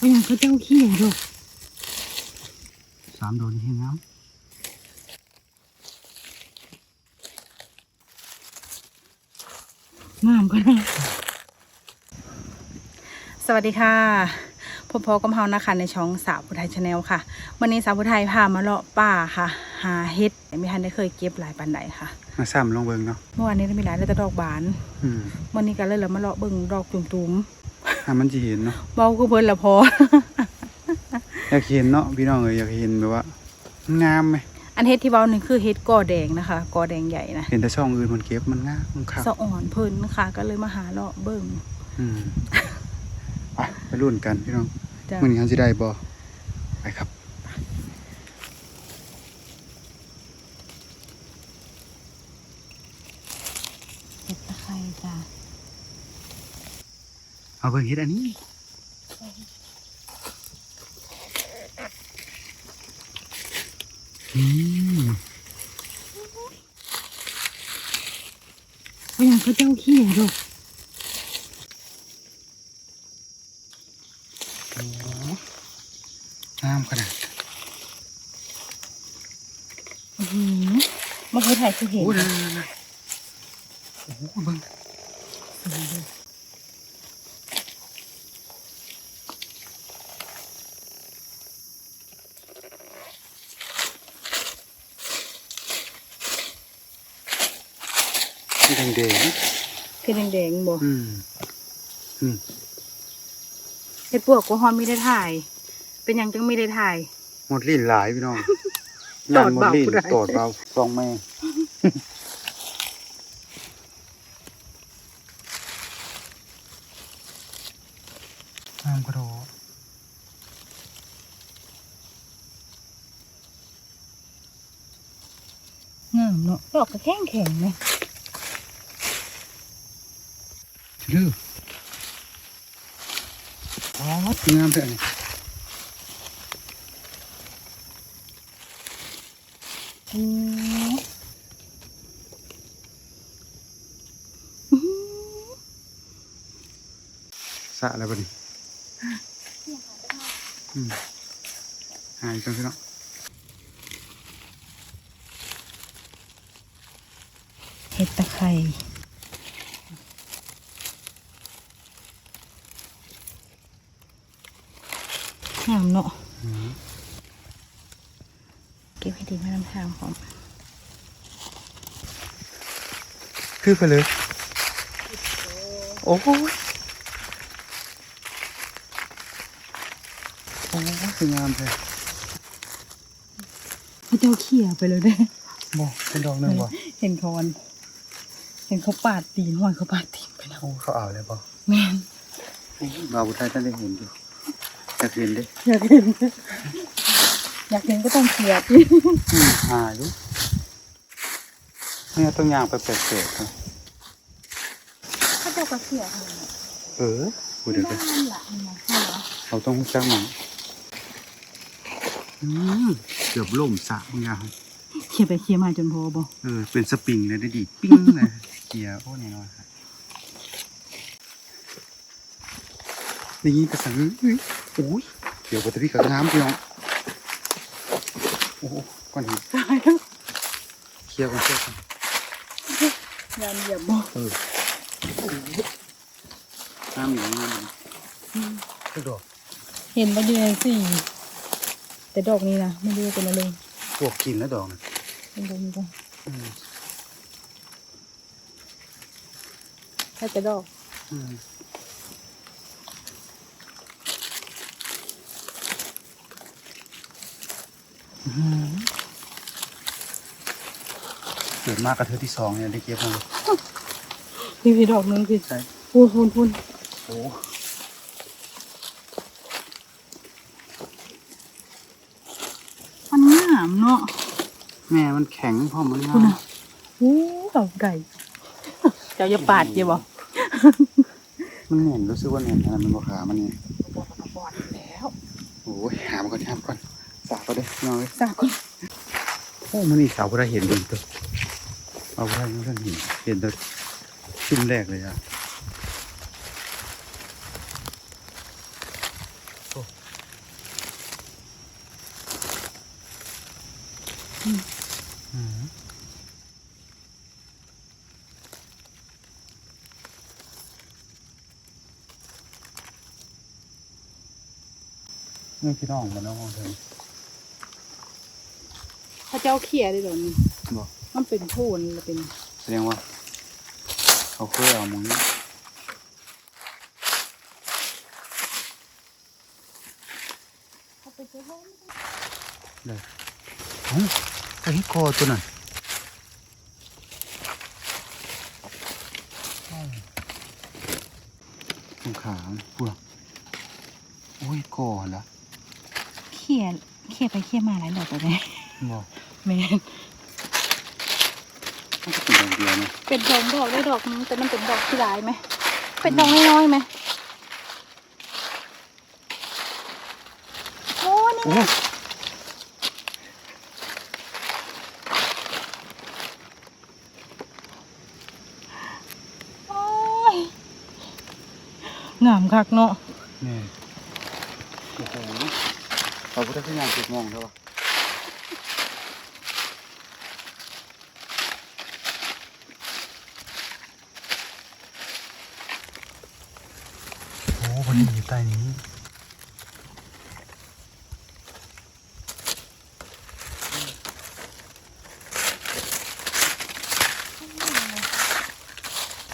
ไม่อย่างเขาเจ้าขี้ดอกสามโดนให้งามงามก็ได้สวัสดีค่ะพบพกับเฮานะคะในช่องสาวผู้ไทยชาแนลค่ะ วันนี้สาวผู้ไทยพามาเลาะป่าค่ะ หาเฮ็ดไม่ทันได้เคยเก็บหลายปันใดค่ะ มาซ้ำลองเบิ่งเนาะเมื่อวานนี้ได้มีหลายได้แต่ดอกบานอืมวันนี้ก็เลยเรามาเลาะเบิ่งดอกจุ่ม ถ้ามันจะเห็นเนาะๆเบาก็เพิ่นละพอ อยากเห็นเนาะพี่น้องเอ้ยอยากเห็นแบบว่างามไหมอันเฮ็ดที่เบาหนึ่งคือเฮ็ดกอแดงนะคะกอแดงใหญ่นะเห็นแต่ช่องอื่นมันเก็บมันงามมันคักสะอ่อนเพิ่นค่ะก็เลยมาหาเลาะเบิ่งอืมไปไปรุ่นกันพี่น้องจ้ะมื้อนี้เขาสิได้บ่ไปครับ เฮ็ดตะไคร้จ้ะ เอาเบิ่งเฮ็ดอันนี้อืมไม่อย่างเขาเจ้าขี้ดอกโอ้งามขนาดอื้อหือเมื่อกี้ถ่ายคือเห็นโอ้นั่นๆๆโอ้โหเบิ่ง สีแดงคือแดงๆบ่ๆอืมอืมเฮ็ดปวกก็ฮอนไม่ได้ถ่าย เป็นหยังจังไม่ได้ถ่าย หมดลิ้นหลายพี่น้องตอดหมดเบาลิ้นผู้ใดตอดเบาสองแม่งามกระโดดงามเนาะดอกก็แข็งแข็งๆเลย ดื้ออ๋องามแต่นี่สะแล้วบัดนี้อืมหายกันพี่น้องเฮ็ดตะไคร้ งามเนาะเก็บให้ดีไม่น้ำทางพร้อมคือไปเลยโอ้โหโอ้คืองามเลยเขาเจ้าเขี่ยไปเลยเด้บ่เป็นดอกหนึ่งบ่เห็นเขาวันเห็นเขาปาดตีนหอยเขาปาดตีนไปแล้วโอ้เขาเอาเลยบ่แม่นบาบุไทยท่านได้เห็นอยู่ อยากเห็นเด้อยากเห็นอยากเห็นก็ต้องเขี่ยดิอืมหาอยู่เนี่ยต้องย่างไปแปลกๆนะเขาเจ้าก็เขี่ยทำไมเออพูดเดี๋ยวบ้ากันนหละมันมาให้เหรอเราต้องรู้จักหมันอืมเกือบล่มสระมึงอะเขี่ยไปเขี่ยมาจนพอบ่เออเป็นสปริงเลยได้ดี ปิ้งเลยเกียร์โอ้แน่นอนครับ นี่กระสังอุ้ยโอ้ยเดี๋ยวปฏิพิกับน้ำพี่น้องโอ้โหก้อนหินตายแล้วเคลียร์ก่อนเคลียร์ก่อนยานเหยียบบ่เออน้ำหนึ่งน้ำหนึ่งกระโดดเห็นมาอยู่ในสี่แต่ดอกนี้นะไม่รู้ว่าเป็นอะไรพวกกินแล้วดอกนะเป็นดอกนี้ก็อืมถ้าจะดอกอืมอื้อหือ เกิดมากกระเทือที่สองเนี่ยได้เก็บมานี่พี่ดอกนึงคือใช่พูนพูนพูนโอ้มันงามเนาะแม่มันแข็งเพราะมันงาคุณมอะโอ้ดอกใหญ่เจ้าอย่าปาดเจ้าบ่มันเหม็นรู้สึกว่าเหม็นอะไรมันบอกขามันเนี่ยบอกมาปอดแล้วโอ้ยหามันก่อนหามันก่อน เลยนองเลยสาบก่โอ้มันนี่เสาวพระเห็นดีตัวเอาไระเห็นพระเห็นเห็นตัวชิ้นแรกเลยอะนี่พี่น้องมันน้องเธอ พระเจ้าเขี่ยได้เหรอนี่บอกมันเป็นโทนแล้วเป็นแสดงว่า เขาเคยเอาหมึงนี้เขาไปเจอโทนเลยเฮ้ยไอ้คอตัวนั้นตรงขาพูดโอ้ยคอละเขี่ยเขี่ยไปเขี่ยมาหลายดอกเลย บอกแม่นมันจะเป็นอย่างเดียวนะเป็นดอกดอกได้ดอกนึงแต่มันเป็นดอกที่หลายไหม เป็นดอกน้อยๆไหมโอ้นี่โอ้โอ้ยงามคักเนาะนี่โอ้โหเขาพุทธสัญญาณจุดมองใช่ปะโอ้คนนี้อยู่ใต้นี้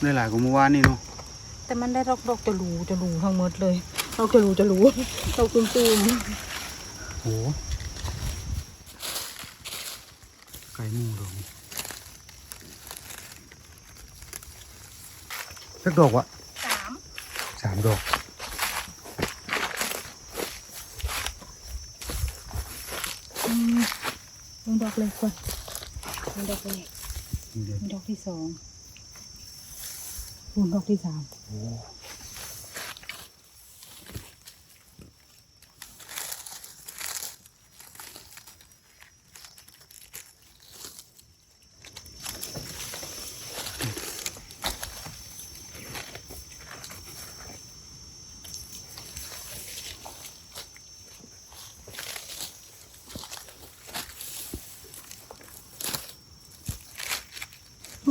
ได้หลายกว่าเมื่อวานนี่เนาะแต่มันได้ดอกดอกจะรูจะรูทั้งหมดเลยดอกจะรูจะรูดอกตุ้มตุ้มโอ้ไก่หมูดอกนี่สักดอกวะสามสามดอกอืมลงดอกเลยก่อนลงดอกเลยนี่เดียวลงดอกที่สอง ลงดอกที่สาม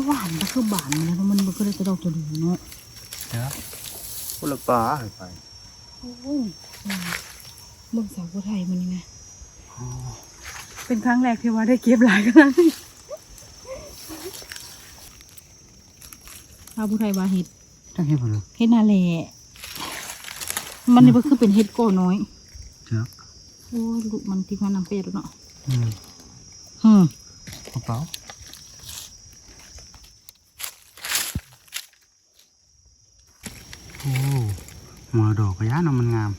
หวานก็คือบานมันนะมันก็เลยจะดอกจะรูเนาะเดี๋ยวคนละปลาหายไปโอ้ยอืมเมืองสาวผู้ไทยมันนี่นะอ๋อเป็นครั้งแรกที่ว่าได้เก็บหลายครั้งสาวผู้ไทยว่าเห็ดจังเห็นบ่เลยเห็ดนาแลมันนี่ก็คือเป็นเห็ดโก้น้อยเจ้าโอ้ยลูกมันที่มันนำเป็ดแล้วเนาะอืมอืมกระเป๋า อ้หัวดอกกระยาเนาะมันงาม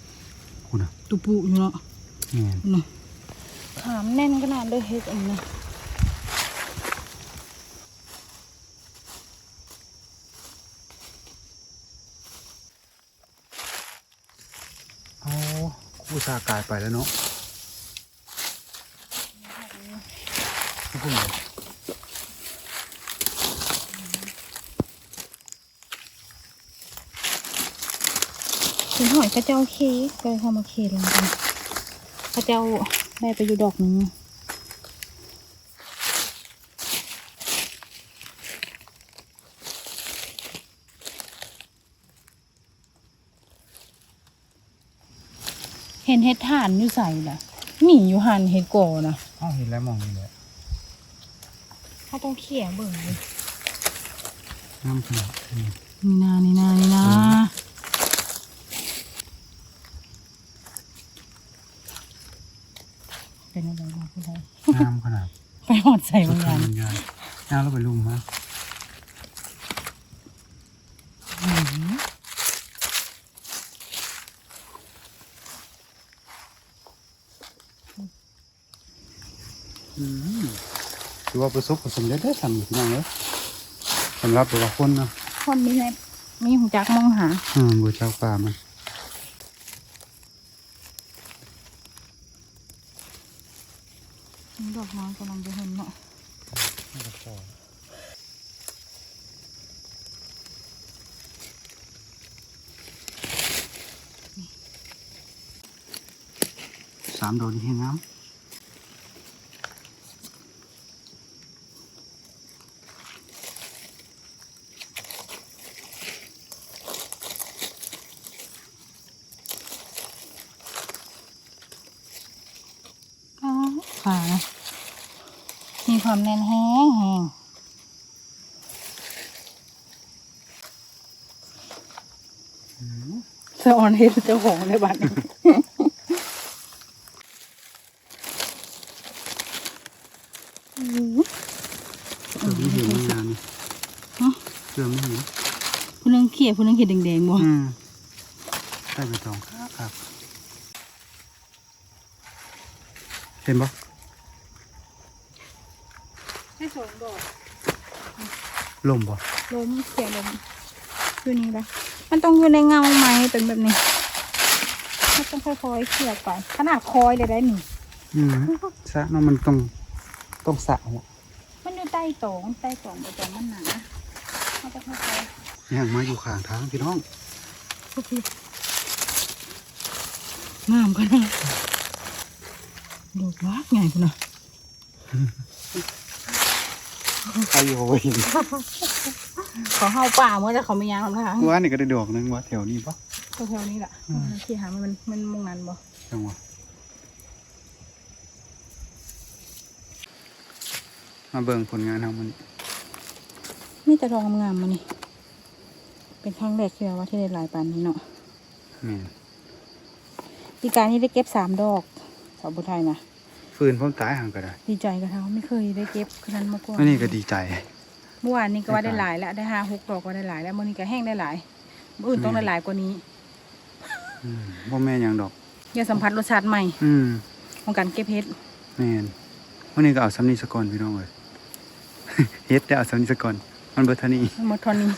คุณอะตุปุอยู่เนาะเนี่ยเนาะขามแน่นขนาดเลยเฮ็ดอันนี้นะโอ้คู่ชากายไปแล้วเนาะนี่คุณ เหรอเป็นหอยกระเจ้าเคก็เลยเข้ามาเคลงกันกระเจ้าได้ไปอยู่ดอกหนึงเห็นเห็ดถ่านอยู่ใส่ล่ะหมีอยู่หันเห็ดก่อนะอ้าวเห็นแล้วมองนี่แหละเขาต้องเขี่ยเบิ่งเลยงามขนาดนี้นี่นานี่นานี่นาเป็นอะไรบ้างคุณไทย งามขนาด ไปหอดใส่บางอย่างมันยายงามแล้วไปลุมมาอืมอืมถือว่าประสบความสำเร็จได้สำหรับพี่น้องเลยสำหรับตัวละคนเนาะคนมีไงมีหูจักมองหา อืมบัวเจ้าป่ามันดอกน้อยกำลังจะเห็น สามโดนที่น้ำ่านะมีความแน่นแห้งแห้งสะออนเห็นเจ้าของในบ้าน ผู้นึงเขียวผู้นึงเขียวแดงๆบ่อืมใช่ไปตองครับ เห็นปะให้สองดอกลมปะล้มเขียวล้มอยู่นี่ละมันต้องอยู่ในเงาไม้เป็นแบบนี้มันต้องค่อยๆเขี่ยไปขนาดคอยเลยได้หนิอืมสระเนาะมันต้องต้องสระหัวมันอยู่ใต้ตองใต้ตองใบตองมันหนามันจะค่อย ย่างมาอยู่ข้างทางพี่น้องๆงามกันนะดอกวากไงคุณน่ะใครอยู่เห็นเขาเข้าป่าเมื่อแต่เขาไม่ยางหรอกนะคะว่านี่ก็ได้ดอกหนึงว่าแถวนี้ปะแถวๆนี้แหละที่หามันมันมงนั้นบ่จังหวะมาเบิ่งผลงานทางมันมีแต่ดอกงามๆมานี่ เป็นครั้งแรกที่ว่าที่ได้หลายปานนี้เนาะแม่นปีการนี้ได้เก็บสามดอกสาวบุไทยนะฟืนพร้อมตายห่างก็ได้ดีใจกับเขาไม่เคยได้เก็บขนาดมาก่อนอันนี้ก็ดีใจ เมื่อวานนี้ก็ว่าได้ได้หหลาลายยแล้วได้ห้าหกดอกก็ได้หลายแล้วมื่อนี้ก็แห้งได้หลายมื่ออื่นต้องได้หลายกว่านี้อืมพ่อแม่นหยังดอก อย่าสัมผัสรสชาติใหม่อืมของการเก็บเห็ดแม่นวันนี้ก็เอาสำนีสกอนพี่น้องเลยเฮ็ดได้เอาสำนีสกอน มันเบิดเท่านี้หมดทอนนี้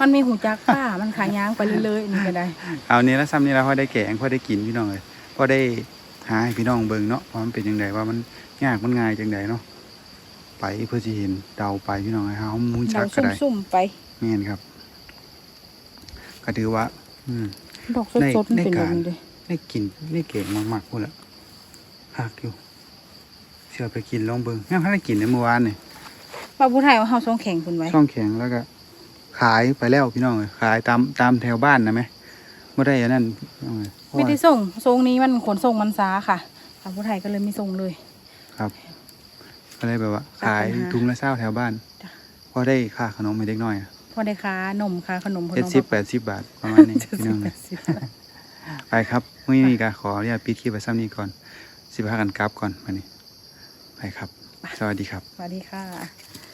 มันมีหูจักป้ามันขายยางไปเรื่อยๆนี่ก็ได้เอานี้แล้วซ้ำนี้แล้วพอได้แกงพอได้กินพี่น้องเลยพอได้หาให้พี่น้องเบิ่งเนาะว่ามันเป็นยังไงว่ามันยากมันง่ายจังไดเนาะไปเพื่อสิเห็นเดาไปพี่น้องให้เฮามูจัเรากก็ได้ซุ่มๆไป แม่นครับ ก็ถือว่า อืม ดอกสดๆมันเป็นในแบบการนี้เลยได้กินได้เก่งมากๆพูดละหักอยู่เชื่อไปกินลองเบิ่งยังไม่ได้กินในเมื่อวานนี่ ป้าผู้ไทยว่าเฮาทรงแข็งคุณไว้ ช่องแข็งแล้วก็ ขายไปแล้วพี่น้องเอ้ยขายตามตามแถวบ้านนะไหมไม่ได้อันนั้นพี่น้องเอ้ยเพราะไม่ว่า ได้ส่งทรงนี้มันขนส่งมันซาค่ะป้าผู้ไทยก็เลยไม่ส่งเลยครับก็เลยแบบว่าตัดปัญหาขายทุงละเศร้าแถวบ้านจ้ะ พอได้ค่าขนมให้เด็กน้อยพอได้ค้านมค้าขนมพอเจ็ดน้องสิบแปดสิบบาท ประมาณนี้เจ็ดพี่สิน้บองแปเลยดสิบ ไปครับมื่อนี้ก็ขออนุญาตปิดคลิปไปซ้ำนี้ก่อน สิพากันกลับก่อนมานี่ไปครับ สวัสดีครับ สวัสดีค่ะ